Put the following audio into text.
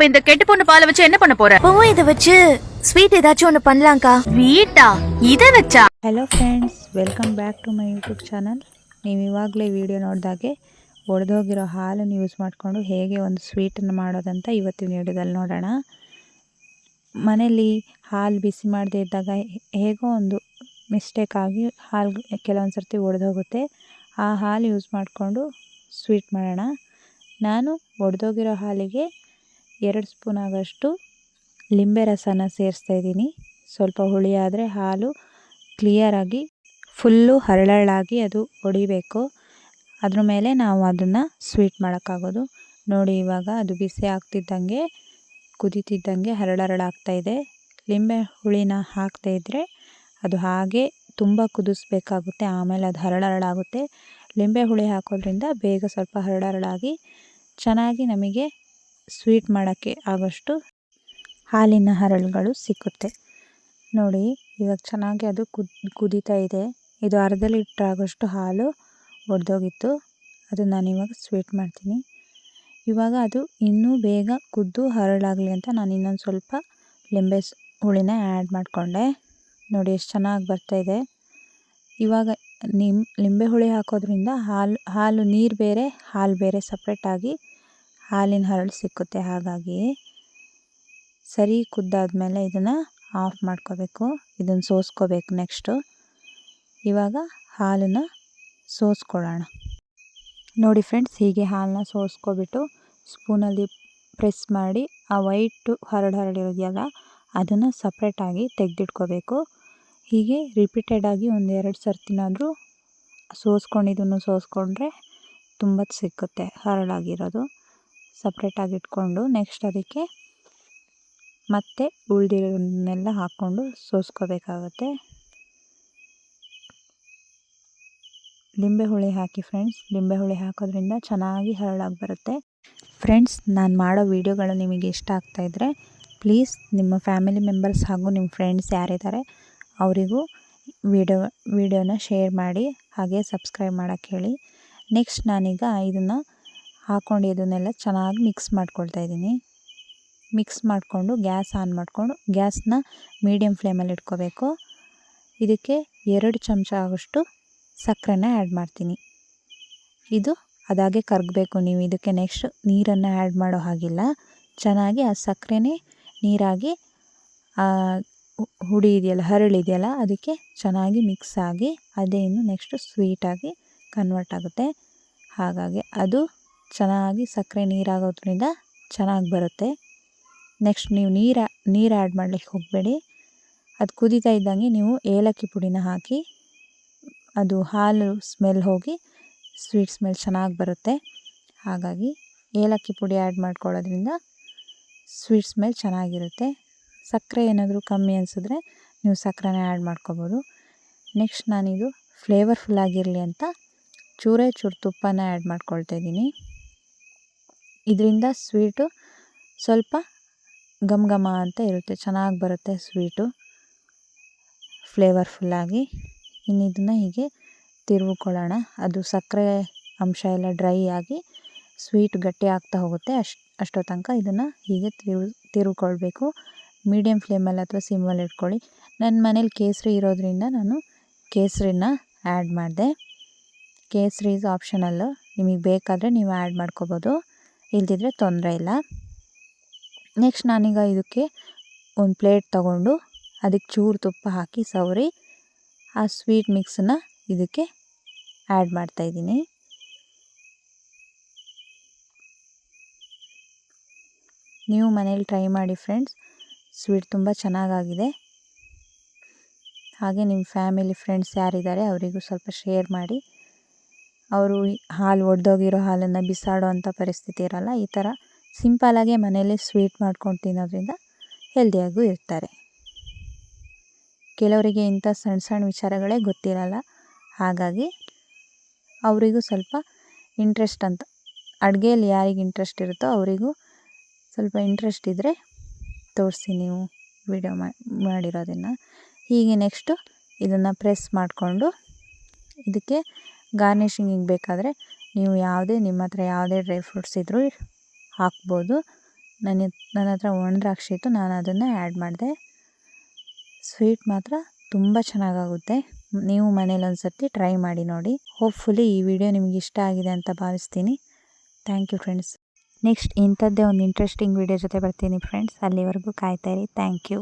இப்ப இந்த கெட்டு பொண்ணு பாலை வச்சு என்ன பண்ண போற இப்பவும் இதை வச்சு ஸ்வீட் ஏதாச்சும் ஒன்று பண்ணலாம்க்கா வீட்டா இத வச்சா hello friends welcome back to my YouTube channel ನೀವು ಇವಾಗಲೇ ವಿಡಿಯೋ ನೋಡಿದಾಗೆ ಒಡೆದೋಗಿರೋ ಹಾಲನ್ನು ಯೂಸ್ ಮಾಡಿಕೊಂಡು ಹೇಗೆ ಒಂದು ಸ್ವೀಟನ್ನು ಮಾಡೋದಂತ ಇವತ್ತಿನ ವಿಡಿಯೋದಲ್ಲಿ ನೋಡೋಣ ಮನೇಲಿ ಹಾಲು ಬಿಸಿ ಮಾಡದೇ ಇದ್ದಾಗ ಹೇ- ಹೇಗೋ ಒಂದು ಮಿಸ್ಟೇಕ್ ಆಗಿ ಹಾಲು ಕೆಲವೊಂದು ಸರ್ತಿ ಒಡೆದೋಗುತ್ತೆ ಆ ಹಾಲು ಯೂಸ್ ಮಾಡಿಕೊಂಡು ಸ್ವೀಟ್ ಮಾಡೋಣ ನಾನು ಒಡೆದೋಗಿರೋ ಹಾಲಿಗೆ ಎರಡು ಸ್ಪೂನ್ ಆಗೋಷ್ಟು ಲಿಂಬೆ ರಸನ ಸೇರಿಸ್ತಾ ಇದ್ದೀನಿ. ಸ್ವಲ್ಪ ಹುಳಿ ಆದರೆ ಹಾಲು ಕ್ಲಿಯರಾಗಿ ಫುಲ್ಲು ಹರಳಾಗಿ ಅದು ಹೊಡಿಬೇಕು ಅದ್ರ ಮೇಲೆ ನಾವು ಅದನ್ನು ಸ್ವೀಟ್ ಮಾಡೋಕ್ಕಾಗೋದು. ನೋಡಿ ಇವಾಗ ಅದು ಬಿಸಿ ಆಗ್ತಿದ್ದಂಗೆ ಕುದೀತಿದ್ದಂಗೆ ಹರಳರಳಾಗ್ತಾ ಇದೆ. ಲಿಂಬೆ ಹುಳಿನ ಹಾಕದೇ ಇದ್ದರೆ ಅದು ಹಾಗೆ ತುಂಬ ಕುದಿಸ್ಬೇಕಾಗುತ್ತೆ. ಆಮೇಲೆ ಅದು ಹರಳರಳಾಗುತ್ತೆ ಲಿಂಬೆ ಹುಳಿ ಹಾಕೋದ್ರಿಂದ ಬೇಗ ಸ್ವಲ್ಪ ಹರಳರಳಾಗಿ ಚೆನ್ನಾಗಿ ನಮಗೆ ಸ್ವೀಟ್ ಮಾಡೋಕ್ಕೆ ಆಗೋಷ್ಟು ಹಾಲಿನ ಹರಳುಗಳು ಸಿಕ್ಕುತ್ತೆ. ನೋಡಿ, ಇವಾಗ ಚೆನ್ನಾಗಿ ಅದು ಕುದ್, ಕುದೀತಾ ಇದೆ. ಇದು ಅರ್ಧ ಲೀಟ್ರ್ ಆಗೋಷ್ಟು ಹಾಲು ಒಡೆದೋಗಿತ್ತು. ಅದು ಇವಾಗ ಸ್ವೀಟ್ ಮಾಡ್ತೀನಿ. ಇವಾಗ ಅದು ಇನ್ನೂ ಬೇಗ ಕುದ್ದು ಹರಳಾಗಲಿ ಅಂತ ನಾನು ಇನ್ನೊಂದು ಸ್ವಲ್ಪ ಲಿಂಬೆ ಹುಳಿನ ಆ್ಯಡ್ ಮಾಡಿಕೊಂಡೆ. ನೋಡಿ, ಎಷ್ಟು ಚೆನ್ನಾಗಿ ಬರ್ತಾಯಿದೆ ಇವಾಗ ನಿಮ್ಮ ಲಿಂಬೆ ಹುಳಿ ಹಾಕೋದ್ರಿಂದ ಹಾಲು ಹಾಲು ನೀರು ಬೇರೆ, ಹಾಲು ಬೇರೆ ಸಪ್ರೇಟಾಗಿ ಹಾಲಿನ ಹರಳು ಸಿಕ್ಕುತ್ತೆ, ಹಾಗಾಗಿ ಸರಿ ಕುದ್ದಾದ್ಮೇಲೆ ಇದನ್ನು ಆಫ್ ಮಾಡ್ಕೋಬೇಕು. ಇದನ್ನು ಸೋಸ್ಕೋಬೇಕು ನೆಕ್ಸ್ಟು ಇವಾಗ ಹಾಲನ್ನು ಸೋಸ್ಕೊಳ್ಳೋಣ. ನೋಡಿ ಫ್ರೆಂಡ್ಸ್ ಹೀಗೆ ಹಾಲನ್ನ ಸೋಸ್ಕೊಬಿಟ್ಟು ಸ್ಪೂನಲ್ಲಿ ಪ್ರೆಸ್ ಮಾಡಿ, ಆ ವೈಟು ಹರಡು ಹರಡಿರೋದೆಲ್ಲ ಅದನ್ನು ಸಪ್ರೇಟಾಗಿ ತೆಗೆದಿಟ್ಕೋಬೇಕು. ಹೀಗೆ ರಿಪೀಟೆಡಾಗಿ ಒಂದೆರಡು ಸರ್ತಿನಾದರೂ ಸೋಸ್ಕೊಂಡಿದ್ದನ್ನು ಸೋಸ್ಕೊಂಡ್ರೆ ತುಂಬ ಸಿಕ್ಕುತ್ತೆ, ಹರಳಾಗಿರೋದು. ಸಪ್ರೇಟಾಗಿ ಇಟ್ಕೊಂಡು ನೆಕ್ಸ್ಟ್ ಅದಕ್ಕೆ ಮತ್ತೆ ಉಳಿದಿರೋದನ್ನೆಲ್ಲ ಹಾಕ್ಕೊಂಡು ಸೋಸ್ಕೋಬೇಕಾಗತ್ತೆ. ಲಿಂಬೆ ಹುಳಿ ಹಾಕಿ ಫ್ರೆಂಡ್ಸ್ ಲಿಂಬೆ ಹುಳಿ ಹಾಕೋದ್ರಿಂದ ಚೆನ್ನಾಗಿ ಹರಳಾಗಿ ಬರುತ್ತೆ. ಫ್ರೆಂಡ್ಸ್ ನಾನು ಮಾಡೋ ವೀಡಿಯೋಗಳು ನಿಮಗೆ ಇಷ್ಟ ಆಗ್ತಾಯಿದ್ರೆ ಪ್ಲೀಸ್ ನಿಮ್ಮ ಫ್ಯಾಮಿಲಿ ಮೆಂಬರ್ಸ್ ಹಾಗೂ ನಿಮ್ಮ ಫ್ರೆಂಡ್ಸ್ ಯಾರಿದ್ದಾರೆ ಅವರಿಗೂ ವಿಡಿಯೋ, ವಿಡಿಯೋನ ಶೇರ್ ಮಾಡಿ ಹಾಗೆ ಸಬ್ಸ್ಕ್ರೈಬ್ ಮಾಡೋಕ್ಕೆ ಹೇಳಿ. ನೆಕ್ಸ್ಟ್ ನಾನೀಗ ಇದನ್ನು ಹಾಕ್ಕೊಂಡು ಇದನ್ನೆಲ್ಲ ಚೆನ್ನಾಗಿ ಮಿಕ್ಸ್ ಮಾಡ್ಕೊಳ್ತಾ ಇದ್ದೀನಿ. ಮಿಕ್ಸ್ ಮಾಡಿಕೊಂಡು ಗ್ಯಾಸ್ ಆನ್ ಮಾಡಿಕೊಂಡು ಗ್ಯಾಸ್ನ ಮೀಡಿಯಮ್ ಫ್ಲೇಮಲ್ಲಿ ಇಟ್ಕೋಬೇಕು. ಇದಕ್ಕೆ ಎರಡು ಚಮಚ ಆಗೋಷ್ಟು ಸಕ್ಕರೆನ ಆ್ಯಡ್ ಮಾಡ್ತೀನಿ. ಇದು ಅದಾಗೆ ಕರಗಬೇಕು ನೀವು. ಇದಕ್ಕೆ ನೆಕ್ಸ್ಟ್ ನೀರನ್ನು ಆ್ಯಡ್ ಮಾಡೋ ಹಾಗಿಲ್ಲ. ಚೆನ್ನಾಗಿ ಆ ಸಕ್ಕರೆನೇ ನೀರಾಗಿ ಹುಡಿ ಇದೆಯಲ್ಲ ಹರಳಿದೆಯಲ್ಲ ಅದಕ್ಕೆ ಚೆನ್ನಾಗಿ ಮಿಕ್ಸ್ ಆಗಿ ಅದೇ ಇನ್ನು ನೆಕ್ಸ್ಟು ಸ್ವೀಟಾಗಿ ಕನ್ವರ್ಟ್ ಆಗುತ್ತೆ. ಹಾಗಾಗಿ ಅದು ಚೆನ್ನಾಗಿ ಸಕ್ಕರೆ ನೀರಾಗೋದ್ರಿಂದ ಚೆನ್ನಾಗಿ ಬರುತ್ತೆ. ನೆಕ್ಸ್ಟ್ ನೀವು ನೀರು ನೀರು ಆ್ಯಡ್ ಮಾಡಲಿಕ್ಕೆ ಹೋಗಬೇಡಿ. ಅದು ಕುದೀತಾ ಇದ್ದಂಗೆ ನೀವು ಏಲಕ್ಕಿ ಪುಡಿನ ಹಾಕಿ, ಅದು ಹಾಲು ಸ್ಮೆಲ್ ಹೋಗಿ ಸ್ವೀಟ್ ಸ್ಮೆಲ್ ಚೆನ್ನಾಗಿ ಬರುತ್ತೆ. ಹಾಗಾಗಿ ಏಲಕ್ಕಿ ಪುಡಿ ಆ್ಯಡ್ ಮಾಡ್ಕೊಳ್ಳೋದ್ರಿಂದ ಸ್ವೀಟ್ ಸ್ಮೆಲ್ ಚೆನ್ನಾಗಿರುತ್ತೆ. ಸಕ್ಕರೆ ಏನಾದರೂ ಕಮ್ಮಿ ಅನಿಸಿದ್ರೆ ನೀವು ಸಕ್ಕರೆನ ಆ್ಯಡ್ ಮಾಡ್ಕೋಬೋದು. ನೆಕ್ಸ್ಟ್ ನಾನಿದು ಫ್ಲೇವರ್ಫುಲ್ ಆಗಿರಲಿ ಅಂತ ಚೂರೇ ಚೂರು ತುಪ್ಪನ ಆ್ಯಡ್ ಮಾಡ್ಕೊಳ್ತಾ ಇದ್ದೀನಿ. ಇದರಿಂದ ಸ್ವೀಟು ಸ್ವಲ್ಪ ಘಮ್ ಘಮ ಅಂತ ಇರುತ್ತೆ. ಚೆನ್ನಾಗಿ ಬರುತ್ತೆ ಸ್ವೀಟು. ಫ್ಲೇವರ್ಫುಲ್ಲಾಗಿ. ಇನ್ನು ಇದನ್ನು ಹೀಗೆ ತಿರುವುಕೊಳ್ಳೋಣ. ಅದು ಸಕ್ಕರೆ ಅಂಶ ಎಲ್ಲ ಡ್ರೈ ಆಗಿ ಸ್ವೀಟ್ ಗಟ್ಟಿ ಆಗ್ತಾ ಹೋಗುತ್ತೆ. ಅಷ್ಟು, ಅಷ್ಟೋ ತನಕ ಇದನ್ನು ಹೀಗೆ ತಿರು ತಿರುವಿಕೊಳ್ಬೇಕು ಮೀಡಿಯಮ್ ಫ್ಲೇಮಲ್ಲಿ ಅಥವಾ ಸಿಮ್ಮಲ್ಲಿ ಇಟ್ಕೊಳ್ಳಿ. ನನ್ನ ಮನೇಲಿ ಕೇಸರಿ ಇರೋದ್ರಿಂದ ನಾನು ಕೇಸರಿನ ಆ್ಯಡ್ ಮಾಡಿದೆ. ಕೇಸರಿ ಇಸ್ ಆಪ್ಷನಲ್ಲು. ನಿಮಗೆ ಬೇಕಾದರೆ ನೀವು ಆ್ಯಡ್ ಮಾಡ್ಕೋಬೋದು. ಇಲ್ದಿದ್ರೆ ತೊಂದರೆ ಇಲ್ಲ. ನೆಕ್ಸ್ಟ್ ನಾನೀಗ ಇದಕ್ಕೆ ಒಂದು ಪ್ಲೇಟ್ ತಗೊಂಡು ಅದಕ್ಕೆ ಚೂರು ತುಪ್ಪ ಹಾಕಿ ಸವರಿ, ಆ ಸ್ವೀಟ್ ಮಿಕ್ಸನ್ನ ಇದಕ್ಕೆ ಆ್ಯಡ್ ಮಾಡ್ತಾಯಿದ್ದೀನಿ ನೀವು ಮನೇಲಿ ಟ್ರೈ ಮಾಡಿ ಫ್ರೆಂಡ್ಸ್, ಸ್ವೀಟ್ ತುಂಬ ಚೆನ್ನಾಗಾಗಿದೆ. ಹಾಗೆ ನಿಮ್ಮ ಫ್ಯಾಮಿಲಿ ಫ್ರೆಂಡ್ಸ್ ಯಾರಿದ್ದಾರೆ ಅವರಿಗೂ ಸ್ವಲ್ಪ ಶೇರ್ ಮಾಡಿ. ಅವರು ಹಾಲು ಒಡೆದೋಗಿರೋ ಹಾಲನ್ನು ಬಿಸಾಡೋ ಅಂಥ ಪರಿಸ್ಥಿತಿ ಇರಲ್ಲ. ಈ ಥರ ಆಗೇ ಮನೆಯಲ್ಲೇ ಸ್ವೀಟ್ ಮಾಡ್ಕೊಂಡು ತಿನ್ನೋದರಿಂದ ಹೆಲ್ದಿಯಾಗೂ ಇರ್ತಾರೆ. ಕೆಲವರಿಗೆ ಇಂಥ ಸಣ್ಣ ಸಣ್ಣ ವಿಚಾರಗಳೇ ಗೊತ್ತಿರಲ್ಲ. ಹಾಗಾಗಿ ಅವರಿಗೂ ಸ್ವಲ್ಪ ಇಂಟ್ರೆಸ್ಟ್ ಅಂತ, ಅಡುಗೆಯಲ್ಲಿ ಯಾರಿಗೆ ಇಂಟ್ರೆಸ್ಟ್ ಇರುತ್ತೋ ಅವರಿಗೂ ಸ್ವಲ್ಪ ಇಂಟ್ರೆಸ್ಟ್ ಇದ್ದರೆ ತೋರಿಸಿ ನೀವು ವಿಡಿಯೋ ಮಾಡಿರೋದನ್ನು. ಹೀಗೆ ನೆಕ್ಸ್ಟು ಇದನ್ನು ಪ್ರೆಸ್ ಮಾಡಿಕೊಂಡು ಇದಕ್ಕೆ ಗಾರ್ನಿಷಿಂಗಿಗೆ ಬೇಕಾದರೆ ನೀವು ಯಾವುದೇ ನಿಮ್ಮ ಹತ್ರ ಯಾವುದೇ ಡ್ರೈ ಫ್ರೂಟ್ಸ್ ಇದ್ದರೂ ಹಾಕ್ಬೋದು. ನನ್ನ ನನ್ನ ಹತ್ರ ಒಣ ದ್ರಾಕ್ಷಿ ಇತ್ತು, ನಾನು ಅದನ್ನು ಆ್ಯಡ್ ಮಾಡಿದೆ. ಸ್ವೀಟ್ ಮಾತ್ರ ತುಂಬ ಚೆನ್ನಾಗಾಗುತ್ತೆ. ನೀವು ಮನೇಲಿ ಒಂದು ಸರ್ತಿ ಟ್ರೈ ಮಾಡಿ ನೋಡಿ. ಹೋಪ್ಫುಲಿ ಈ ವಿಡಿಯೋ ನಿಮ್ಗೆ ಇಷ್ಟ ಆಗಿದೆ ಅಂತ ಭಾವಿಸ್ತೀನಿ. Thank you friends. ನೆಕ್ಸ್ಟ್ ಇಂಥದ್ದೇ ಒಂದು ಇಂಟ್ರೆಸ್ಟಿಂಗ್ ವಿಡಿಯೋ ಜೊತೆ ಬರ್ತೀನಿ ಫ್ರೆಂಡ್ಸ್. ಅಲ್ಲಿವರೆಗೂ ಕಾಯ್ತಾ ಇರಿ. Thank you.